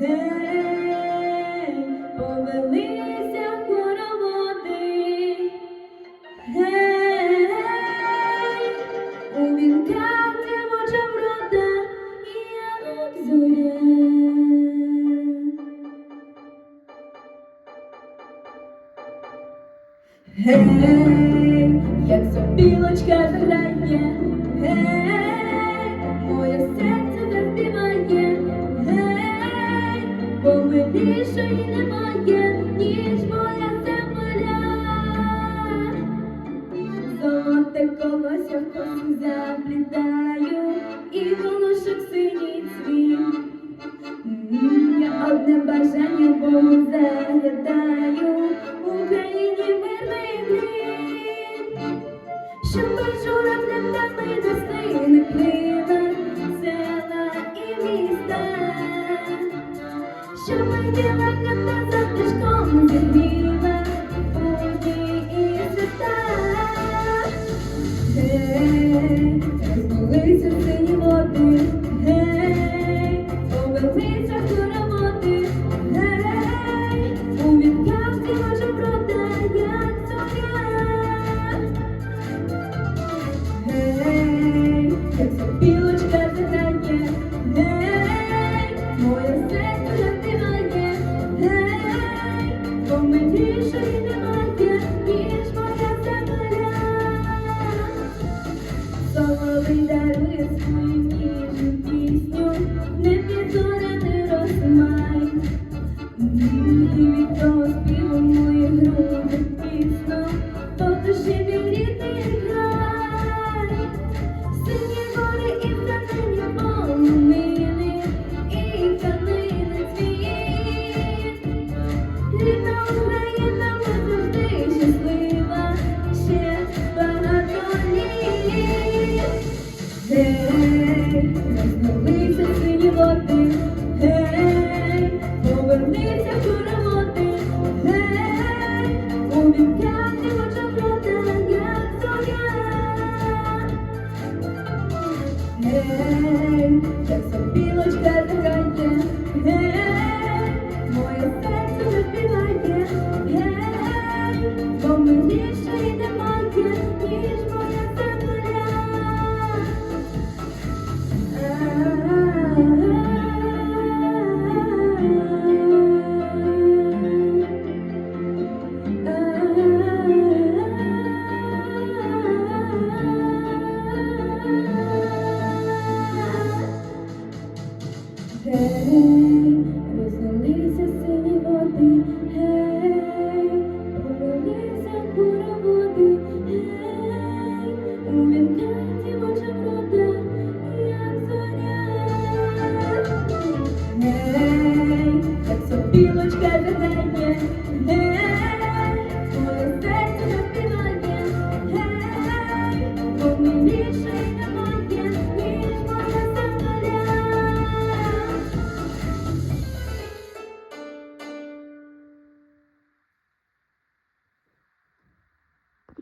Гей, повелися хороводи. Гей, у вінках дівоча врода, як зоря. Гей, як сопілочка грає, гей, серце бо милішої немає, ніж моя земля. Золоте колося в косу заплітаю, і волошок синій цвіт. Одне бажання Богу загадаю, Україні мирний. Щоб журавлем дали весни Remember бо милішої розмовися гей, повернися хороводи, гей, у хоча дівоча Гей,